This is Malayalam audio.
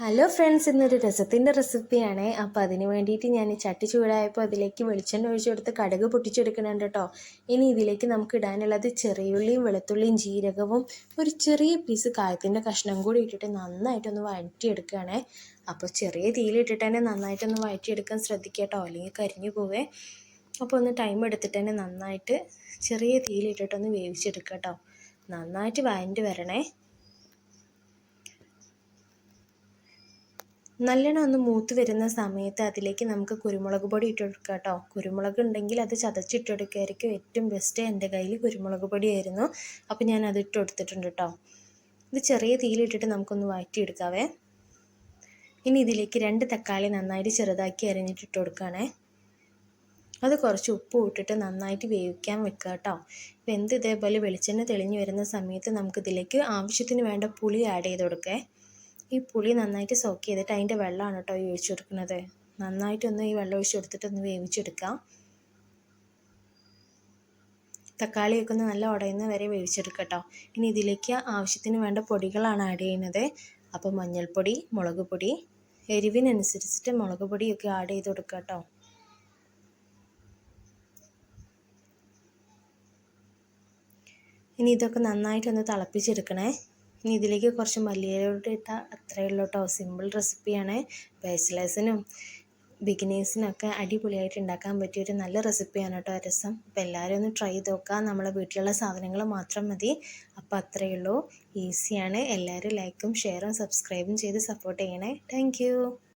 ഹലോ ഫ്രണ്ട്സ് ഇന്നൊരു രസത്തിന്റെ റെസിപ്പിയാണ് അപ്പോൾ അതിന് വേണ്ടിയിട്ട് ഞാൻ ചട്ടി ചൂടായപ്പോൾ അതിലേക്ക് വെളിച്ചെണ്ണ ഒഴിച്ച് കൊടുത്ത് കടുക് പൊട്ടിച്ചെടുക്കുന്നുണ്ട് കേട്ടോ. ഇനി ഇതിലേക്ക് നമുക്ക് ഇടാനുള്ളത് ചെറിയുള്ളിയും വെളുത്തുള്ളിയും ജീരകവും ഒരു ചെറിയ പീസ് കായത്തിന്റെ കഷ്ണം കൂടി ഇട്ടിട്ട് നന്നായിട്ടൊന്ന് വഴറ്റിയെടുക്കുകയാണേ. അപ്പോൾ ചെറിയ തീയിലിട്ടിട്ട് തന്നെ നന്നായിട്ടൊന്ന് വഴറ്റിയെടുക്കാൻ ശ്രദ്ധിക്കുക കേട്ടോ അല്ലെങ്കിൽ കരിഞ്ഞു പോവേ. അപ്പോൾ ഒന്ന് ടൈം എടുത്തിട്ട് തന്നെ നന്നായിട്ട് ചെറിയ തീയിലിട്ടിട്ടൊന്ന് വേവിച്ചെടുക്കുക കേട്ടോ. നന്നായിട്ട് വഴറ്റി വരണേ. നല്ലോണം ഒന്ന് മൂത്ത് വരുന്ന സമയത്ത് അതിലേക്ക് നമുക്ക് കുരുമുളക് പൊടി ഇട്ട് കൊടുക്കാം കേട്ടോ. കുരുമുളക് ഉണ്ടെങ്കിൽ അത് ചതച്ചിട്ടെടുക്കുകയായിരിക്കും ഏറ്റവും ബെസ്റ്റ് എന്റെ കയ്യിൽ കുരുമുളക് പൊടിയായിരുന്നു. അപ്പോൾ ഞാൻ അത് ഇട്ട് കൊടുത്തിട്ടുണ്ട് കേട്ടോ. ഇത് ചെറിയ തീയിലിട്ടിട്ട് നമുക്കൊന്ന് വഴറ്റിയെടുക്കാവേ. ഇനി ഇതിലേക്ക് രണ്ട് തക്കാളി നന്നായിട്ട് ചെറുതാക്കി അരിഞ്ഞിട്ട് ഇട്ട് കൊടുക്കുകയാണേ. അത് കുറച്ച് ഉപ്പ് ഇട്ടിട്ട് നന്നായിട്ട് വേവിക്കാൻ വെക്കുക കേട്ടോ. വെന്ത് ഇതേപോലെ വെളിച്ചെണ്ണ തെളിഞ്ഞു വരുന്ന സമയത്ത് നമുക്കിതിലേക്ക് ആവശ്യത്തിന് വേണ്ട പുളി ആഡ് ചെയ്ത് കൊടുക്കേ. ഈ പുളി നന്നായിട്ട് സോക്ക് ചെയ്തിട്ട് അതിന്റെ വെള്ളമാണ് കേട്ടോ ഈ ഒഴിച്ചു കൊടുക്കുന്നത് നന്നായിട്ടൊന്ന് ഈ വെള്ളം ഒഴിച്ച് കൊടുത്തിട്ടൊന്ന് വേവിച്ചെടുക്കാം. തക്കാളിയൊക്കെ ഒന്ന് നല്ല ഉടയുന്ന വരെ വേവിച്ചെടുക്കുക ഇനി ഇതിലേക്ക് ആവശ്യത്തിന് വേണ്ട പൊടികളാണ് ആഡ് ചെയ്യുന്നത്. അപ്പോൾ മഞ്ഞൾപ്പൊടി മുളക് പൊടി എരിവിനനുസരിച്ചിട്ട് മുളക് പൊടിയൊക്കെ ആഡ് ചെയ്ത് കൊടുക്കുക കേട്ടോ. ഇനി ഇതൊക്കെ നന്നായിട്ടൊന്ന് തിളപ്പിച്ചെടുക്കണേ. ഇനി ഇതിലേക്ക് കുറച്ച് മല്ലിയിലോട്ട് ഇട്ടാൽ അത്രയേ ഉള്ളൂ കേട്ടോ. സിമ്പിൾ റെസിപ്പിയാണ് ബാച്ചിലേഴ്സിനും ബിഗിനേഴ്സിനൊക്കെ അടിപൊളിയായിട്ട് ഉണ്ടാക്കാൻ പറ്റിയ ഒരു നല്ല റെസിപ്പിയാണ് കേട്ടോ രസം. അപ്പോൾ എല്ലാവരും ഒന്ന് ട്രൈ ചെയ്ത് നോക്കുക നമ്മളെ വീട്ടിലുള്ള സാധനങ്ങൾ മാത്രം മതി. അപ്പോൾ അത്രയേ ഉള്ളൂ. ഈസിയാണ് എല്ലാവരും ലൈക്കും ഷെയറും സബ്സ്ക്രൈബും ചെയ്ത് സപ്പോർട്ട് ചെയ്യണേ. താങ്ക്